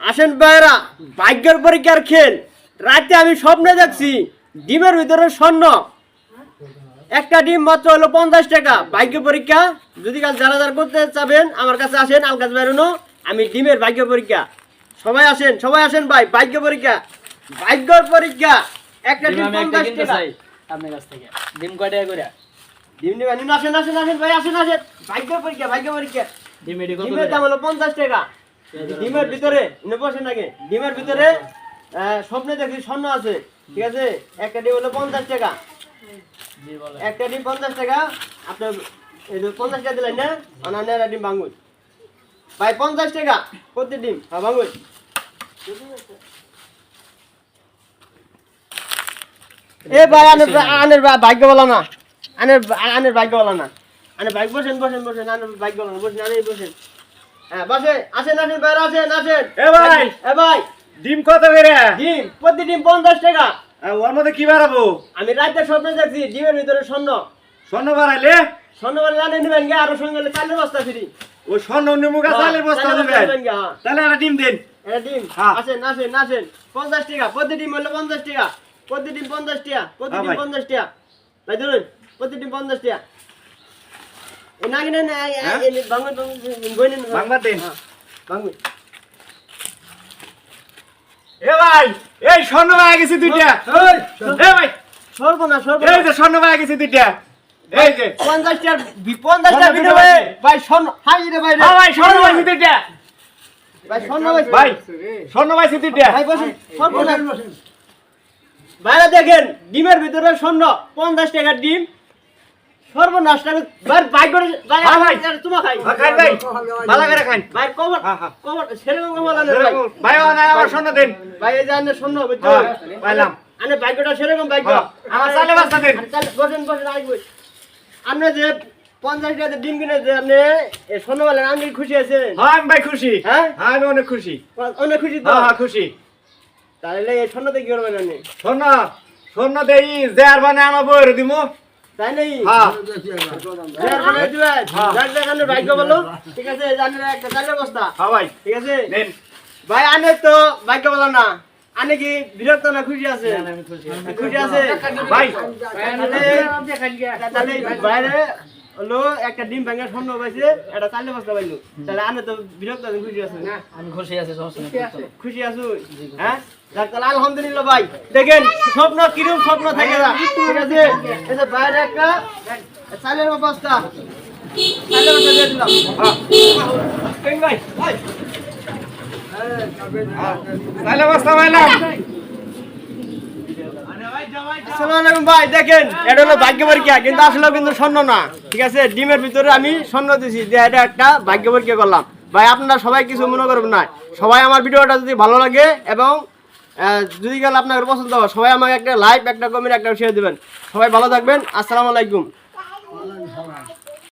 আসেন ভাইরা ভাগ্যের পরীক্ষার খেল। রাতে আমি স্বপ্নে দেখছি ডিমের ভিতরে স্বর্ণ। একটা ডিম মাত্র হলো পঞ্চাশ টাকা। ভাগ্য পরীক্ষা যদি কাল যারা যারা করতে চাবেন আমার কাছে আসেন আলকাজ বেরোনো আমি ডিমের ভাগ্য পরীক্ষা। সবাই আসেন সবাই আসেন ভাই ভাগ্য পরীক্ষা। ভাগ্যর পরীক্ষা একটা ডিম পঞ্চাশ টাকা। আপনার কাছ থেকে। ডিম কয় টাকা করে? ডিম নিবেন আসেন আসেন আসেন ভাই আসেন আসেন। ভাগ্য পরীক্ষা ভাগ্য পরীক্ষা। ডিম ডিমের দাম হলো পঞ্চাশ টাকা। ডিমের ভিতরে নে বসেন আগে। ডিমের ভিতরে স্বপ্নে দেখি স্বর্ণ আছে, ঠিক আছে? একটা ডিম হলো পঞ্চাশ টাকা। একটা ডিম পঞ্চাশ টাকা, আপনার পঞ্চাশ টাকা দিলেন না? অনান্য ডিম ভাঙুন ভাই, পঞ্চাশ টাকা প্রতি ডিম হ্যাঁ ভাঙুন এ ভাই, আনের আনের ভাগ্য বলা না। আনের আনের ভাগ্য বলা না। আনের ভাগ্য বসেন বসেন বসেন, আনের ভাগ্য বলা না। বসেন আনের বসেন। হ্যাঁ বসে। আসেন আসেন বাইরে আসেন আসেন। এ ভাই! এ ভাই। ডিম কত করে? ডিম প্রতি ডিম পঞ্চাশ টাকা। ওর মধ্যে কি বাড়াবো? আমি রাতে স্বপ্নে দেখছি ডিমের ভিতরে স্বর্ণ। স্বর্ণ বাড়াইলে? স্বর্ণ জানে নেবেন গে আরও সঙ্গে চালের বস্তা ফ্রি ও স্বর্ণ নিমুখা চালের বস্তা দিবেন গে হ্যাঁ। তাহলে একটা ডিম দিন। ডিম হ্যাঁ। আসেন আসেন আসেন। পঞ্চাশ টাকা প্রতি ডিম হলো পঞ্চাশ টাকা। প্রতি ডিম পঞ্চাশ টাকা প্রতি হ্যাঁ ডিম পঞ্চাশ টাকা। ভাই ধরুন প্রতি ডিম পঞ্চাশ টাকা এ না কিনে হ্যাঁ? ভাঙুন গইনেন ভাঙবার দিন। এ ভাই এই স্বর্ণ পাওয়া গেছে দুইটা। এ ভাই। সর্বনা এই যে স্বর্ণ পাওয়া গেছে দুইটা। এই যে। পঞ্চাশ টাকা পঞ্চাশ টাকা স্বর্ণ ভিডিও দুটো ভাই স্বর্ণ হাই রে ভাই ভাই স্বর্ণ পাইছে দুইটা। ভাই স্বর্ণ ভাই ভাই স্বর্ণ পাইছে দুইটা। ভাই বসুন সর্বনা বাইরে দেখেন ডিমের ভিতরে স্বর্ণ। পঞ্চাশ টাকার ডিম। সর্বনাশ ভাই ভাই করে ভাই হ্যাঁ ভাই। তোমার খাই। হ্যাঁ, খান ভাই। ভালো করে খান ভাই কমর হ্যাঁ, হ্যাঁ। কমর সেরকম কমর আনে ভাই। ভাই ও না আমার স্বর্ণ দিন। ভাই এই যে আনে স্বর্ণ বুঝছ? হ্যাঁ, পাইলাম। আনে ভাগ্যটা সেরকম ভাগ্য হ্যাঁ, আমার চালে বাস্তা দিন। বসেন বসেন আসব আপনি যে পঞ্চাশ টাকা ডিম কিনে যে আপনি স্বর্ণ বলেন আমি খুশি আছেন হ্যাঁ আমি ভাই খুশি। হ্যাঁ? হ্যাঁ আমি অনেক খুশি। অনেক খুশি তো? হ্যাঁ হ্যাঁ খুশি। তাহলে এই স্বর্ণতে কি করবেন আপনি স্বর্ণ আমার দিমু তাই নেই হ্যাঁ। মানে দিবেন, হ্যাঁ। ভাগ্য বলো। ঠিক আছে জানেন একটা চালের বস্তা। হ্যাঁ ভাই। ঠিক আছে? ভাই আনে তো ভাগ্য বলো না। আনে কি বিরক্ত না খুশি আছে? খুশি। আছে? ভাই। তাহলে তাহলে বাইরে হলো একটা ডিম ভাঙা স্বর্ণ পাইছে একটা চালের বস্তা পাইলো। তাহলে আনে তো বিরক্ত আছে খুশি আছে। না আমি খুশি আছি খুশি আছো। হ্যাঁ? তাহলে আলহামদুলিল্লাহ ভাই। দেখেন স্বপ্ন কিরম স্বপ্ন থাকে না। ঠিক আছে? এই যে বাইরে একটা চালের বস্তা চালের বস্তা দিয়ে দিলাম। ভাই বস্তা পাইলাম আসসালামু ভাই, দেখেন, এটা হলো কিন্তু আসলেও কিন্তু স্বর্ণ না, ঠিক আছে? ডিমের ভিতরে আমি স্বর্ণ দিছি, যে এটা একটা করলাম। ভাই, আপনারা সবাই কিছু মনে করবেন না। সবাই আমার ভিডিওটা যদি ভালো লাগে এবং যদি পছন্দ সবাই আমাকে একটা একটা একটা সবাই ভালো থাকবেন। আসসালামু আলাইকুম।